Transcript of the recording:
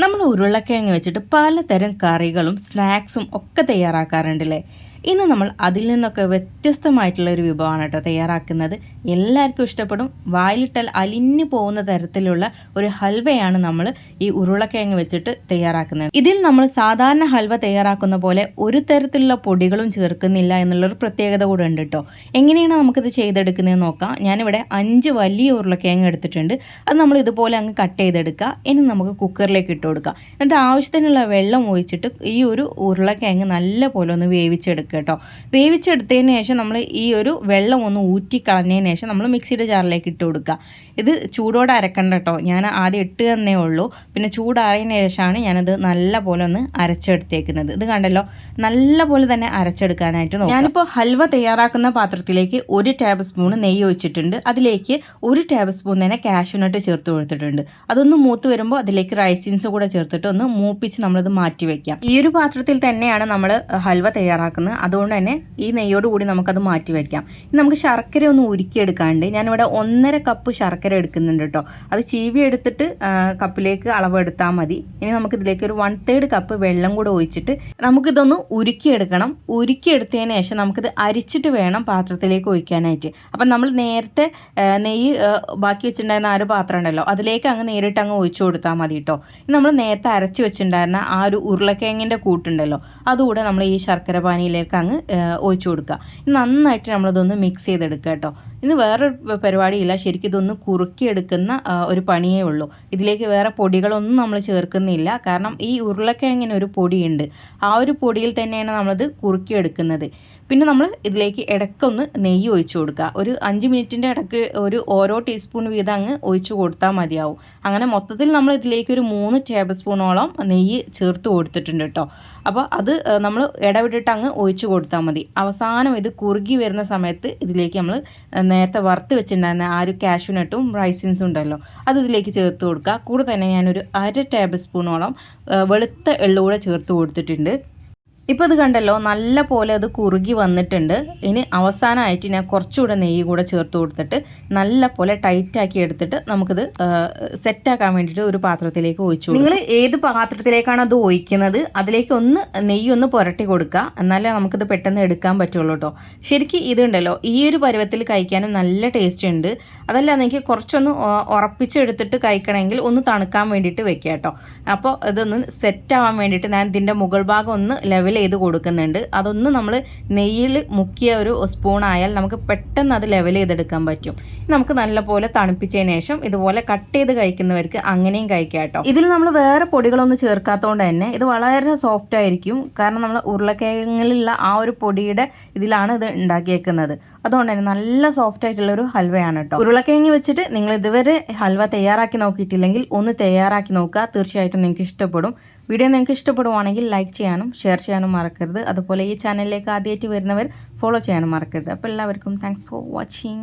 നമ്മൾ ഉരുളക്കിഴങ്ങ് വെച്ചിട്ട് പലതരം കറികളും സ്നാക്സും ഒക്കെ തയ്യാറാക്കാറുണ്ടല്ലേ? ഇന്ന് നമ്മൾ അതിൽ നിന്നൊക്കെ വ്യത്യസ്തമായിട്ടുള്ള ഒരു വിഭവമാണ് കേട്ടോ തയ്യാറാക്കുന്നത്. എല്ലാവർക്കും ഇഷ്ടപ്പെടും. വായിലിട്ടാൽ അലിഞ്ഞു പോകുന്ന തരത്തിലുള്ള ഒരു ഹൽവയാണ് നമ്മൾ ഈ ഉരുളക്കിഴങ്ങ് വെച്ചിട്ട് തയ്യാറാക്കുന്നത്. ഇതിൽ നമ്മൾ സാധാരണ ഹൽവ തയ്യാറാക്കുന്ന പോലെ ഒരു തരത്തിലുള്ള പൊടികളും ചേർക്കുന്നില്ല എന്നുള്ളൊരു പ്രത്യേകത കൂടെ ഉണ്ട് കേട്ടോ. എങ്ങനെയാണ് നമുക്കിത് ചെയ്തെടുക്കുന്നതെന്ന് നോക്കാം. ഞാനിവിടെ അഞ്ച് വലിയ ഉരുളക്കിഴങ്ങ് എടുത്തിട്ടുണ്ട്. അത് നമ്മൾ ഇതുപോലെ അങ്ങ് കട്ട് ചെയ്തെടുക്കുക. ഇനി നമുക്ക് കുക്കറിലേക്ക് ഇട്ട് കൊടുക്കാം. എന്നിട്ട് ആവശ്യത്തിനുള്ള വെള്ളം ഒഴിച്ചിട്ട് ഈ ഒരു ഉരുളക്കിഴങ്ങ് നല്ല പോലെ ഒന്ന് വേവിച്ചെടുക്കുക. കേട്ടോ. വേവിച്ചെടുത്തതിന് ശേഷം നമ്മൾ ഈ ഒരു വെള്ളം ഒന്ന് ഊറ്റിക്കളഞ്ഞതിന് ശേഷം നമ്മൾ മിക്സിയുടെ ജാറിലേക്ക് ഇട്ട് കൊടുക്കുക. ഇത് ചൂടോടെ അരക്കണ്ട കേട്ടോ. ഞാൻ ആദ്യം ഇട്ട് തന്നേ ഉള്ളൂ. പിന്നെ ചൂടാറിയതിന് ശേഷമാണ് ഞാനത് നല്ല പോലെ ഒന്ന് അരച്ചെടുത്തേക്കുന്നത്. ഇത് കണ്ടല്ലോ? നല്ല പോലെ തന്നെ അരച്ചെടുക്കാനായിട്ട് നോക്കാം ഞാനിപ്പോൾ ഹൽവ തയ്യാറാക്കുന്ന പാത്രത്തിലേക്ക് ഒരു ടേബിൾ സ്പൂൺ നെയ്യ് ഒഴിച്ചിട്ടുണ്ട്. അതിലേക്ക് ഒരു ടേബിൾ സ്പൂൺ തന്നെ കാഷ്യൂനട്ട് ചേർത്ത് കൊടുത്തിട്ടുണ്ട്. അതൊന്ന് മൂത്ത് വരുമ്പോൾ അതിലേക്ക് റൈസിൻസ് കൂടെ ചേർത്തിട്ട് ഒന്ന് മൂപ്പിച്ച് നമ്മളത് മാറ്റി വെക്കാം. ഈ ഒരു പാത്രത്തിൽ തന്നെയാണ് നമ്മൾ ഹൽവ തയ്യാറാക്കുന്നത്. അതുകൊണ്ട് തന്നെ ഈ നെയ്യോട് കൂടി നമുക്കത് മാറ്റി ഇനി നമുക്ക് ശർക്കര ഒന്ന് ഉരുക്കിയെടുക്കാണ്ട് ഞാനിവിടെ ഒന്നര കപ്പ് ശർക്കര എടുക്കുന്നുണ്ട് കേട്ടോ. അത് ചീവി എടുത്തിട്ട് കപ്പിലേക്ക് അളവെടുത്താൽ മതി. ഇനി നമുക്ക് ഇതിലേക്ക് ഒരു വൺ തേർഡ് കപ്പ് വെള്ളം കൂടെ ഒഴിച്ചിട്ട് നമുക്കിതൊന്ന് ഉരുക്കിയെടുക്കണം. ഉരുക്കിയെടുത്തതിന് ശേഷം നമുക്കിത് അരിച്ചിട്ട് വേണം പാത്രത്തിലേക്ക് ഒഴിക്കാനായിട്ട്. അപ്പം നമ്മൾ നേരത്തെ നെയ്യ് ബാക്കി വെച്ചിട്ടുണ്ടായിരുന്ന ആ ഒരു പാത്രം ഉണ്ടല്ലോ അതിലേക്ക് അങ്ങ് നേരിട്ട് അങ്ങ് ഒഴിച്ചു കൊടുത്താൽ മതി കേട്ടോ. നമ്മൾ നേരത്തെ അരച്ച് വെച്ചിട്ടുണ്ടായിരുന്ന ആ ഒരു ഉരുളക്കിഴങ്ങിന്റെ കൂട്ടുണ്ടല്ലോ അതുകൂടെ നമ്മൾ ഈ ശർക്കര പാനിയിലേക്ക് അങ്ങ് ആ, ഒഴിച്ചു കൊടുക്കുക. നന്നായിട്ട് നമ്മളിതൊന്ന് മിക്സ് ചെയ്തെടുക്കുക കേട്ടോ. ഇന്ന് വേറൊരു പരിപാടിയില്ല. ശരിക്കും ഇതൊന്ന് കുറുക്കിയെടുക്കുന്ന ഒരു പണിയേ ഉള്ളൂ. ഇതിലേക്ക് വേറെ പൊടികളൊന്നും നമ്മൾ ചേർക്കുന്നില്ല. കാരണം ഈ ഉരുളക്കിഴങ്ങിന് ഒരു പൊടിയുണ്ട്. ആ ഒരു പൊടിയിൽ തന്നെയാണ് നമ്മളത് കുറുക്കിയെടുക്കുന്നത്. പിന്നെ നമ്മൾ ഇതിലേക്ക് ഇടയ്ക്കൊന്ന് നെയ്യ് ഒഴിച്ചു കൊടുക്കുക. ഒരു അഞ്ച് മിനിറ്റിന്റെ ഇടയ്ക്ക് ഒരു ഓരോ ടീസ്പൂൺ വീതം അങ്ങ് ഒഴിച്ചു കൊടുത്താൽ മതിയാവും. അങ്ങനെ മൊത്തത്തിൽ നമ്മൾ ഇതിലേക്ക് ഒരു മൂന്ന് ടേബിൾ സ്പൂണോളം നെയ്യ് ചേർത്ത് കൊടുത്തിട്ടുണ്ട് കേട്ടോ. അപ്പോൾ അത് നമ്മൾ ഇടവിട്ടിട്ട് അങ്ങ് ഒഴിച്ചു കൊടുത്താൽ മതി. അവസാനം ഇത് കുറുകി വരുന്ന സമയത്ത് ഇതിലേക്ക് നമ്മൾ നേരത്തെ വറുത്ത് വെച്ചിട്ടുണ്ടായിരുന്ന ആ ഒരു കാഷ്യൂനട്ടും റൈസിൻസും ഉണ്ടല്ലോ അത് ഇതിലേക്ക് ചേർത്ത് കൊടുക്കുക. കൂടെ തന്നെ ഞാനൊരു അര ടേബിൾ സ്പൂണോളം വെളുത്ത എള്ളു കൂടെ ചേർത്ത് കൊടുത്തിട്ടുണ്ട്. ഇപ്പോൾ ഇത് കണ്ടല്ലോ നല്ല പോലെ അത് കുറുകി വന്നിട്ടുണ്ട്. ഇനി അവസാനമായിട്ട് ഞാൻ കുറച്ചുകൂടെ നെയ്യ് കൂടെ ചേർത്ത് കൊടുത്തിട്ട് നല്ല പോലെ ടൈറ്റാക്കി എടുത്തിട്ട് നമുക്കിത് സെറ്റാക്കാൻ വേണ്ടിയിട്ട് ഒരു പാത്രത്തിലേക്ക് ഒഴിച്ചു നിങ്ങൾ ഏത് പാത്രത്തിലേക്കാണ് അത് ഒഴിക്കുന്നത്? അതിലേക്ക് ഒന്ന് നെയ്യ് ഒന്ന് പുരട്ടി കൊടുക്കുക. എന്നാലേ നമുക്കിത് പെട്ടെന്ന് എടുക്കാൻ പറ്റുള്ളൂ കേട്ടോ ശരിക്കും ഇതുണ്ടല്ലോ ഈ ഒരു പരുവത്തിൽ കഴിക്കാനും നല്ല ടേസ്റ്റ് ഉണ്ട്. അതല്ല എനിക്ക് കുറച്ചൊന്ന് ഉറപ്പിച്ചെടുത്തിട്ട് കഴിക്കണമെങ്കിൽ ഒന്ന് തണുക്കാൻ വേണ്ടിയിട്ട് വെക്കാം കേട്ടോ അപ്പോൾ ഇതൊന്ന് സെറ്റാവാൻ വേണ്ടിയിട്ട് ഞാൻ ഇതിന്റെ മുകൾ ഭാഗം ഒന്ന് ലെവൽ ചെയ്ത് കൊടുക്കുന്നുണ്ട്. അതൊന്ന് നമ്മൾ നെയ്യിൽ മുക്കിയ ഒരു സ്പൂൺ ആയാൽ നമുക്ക് പെട്ടെന്ന് അത് ലെവൽ ചെയ്തെടുക്കാൻ പറ്റും. നമുക്ക് നല്ലപോലെ തണുപ്പിച്ചതിന് ശേഷം ഇതുപോലെ കട്ട് ചെയ്ത് കഴിക്കുന്നവർക്ക് അങ്ങനെയും കഴിക്കാം കേട്ടോ. ഇതിൽ നമ്മൾ വേറെ പൊടികളൊന്നും ചേർക്കാത്തതുകൊണ്ട് തന്നെ ഇത് വളരെ സോഫ്റ്റ് ആയിരിക്കും. കാരണം നമ്മൾ ഉരുളക്കിഴങ്ങിലുള്ള ആ ഒരു പൊടിയുടെ ഇതിലാണ് ഇത് ഉണ്ടാക്കിയേക്കുന്നത്. അതുകൊണ്ട് തന്നെ നല്ല സോഫ്റ്റ് ആയിട്ടുള്ള ഒരു ഹൽവയാണ് കേട്ടോ. ഉരുളക്കിഴങ്ങ് വെച്ചിട്ട് നിങ്ങൾ ഇതുവരെ ഹൽവ തയ്യാറാക്കി നോക്കിയിട്ടില്ലെങ്കിൽ ഒന്ന് തയ്യാറാക്കി നോക്കുക. തീർച്ചയായിട്ടും നിങ്ങൾക്ക് ഇഷ്ടപ്പെടും. വീഡിയോ നിങ്ങൾക്ക് ഇഷ്ടപ്പെടുവാണെങ്കിൽ ലൈക്ക് ചെയ്യാനും ഷെയർ ചെയ്യാനും മറക്കരുത്. അതുപോലെ ഈ ചാനലിലേക്ക് ആദ്യമായിട്ട് വരുന്നവർ ഫോളോ ചെയ്യാനും മറക്കരുത്. അപ്പോൾ എല്ലാവർക്കും താങ്ക്സ് ഫോർ വാച്ചിങ്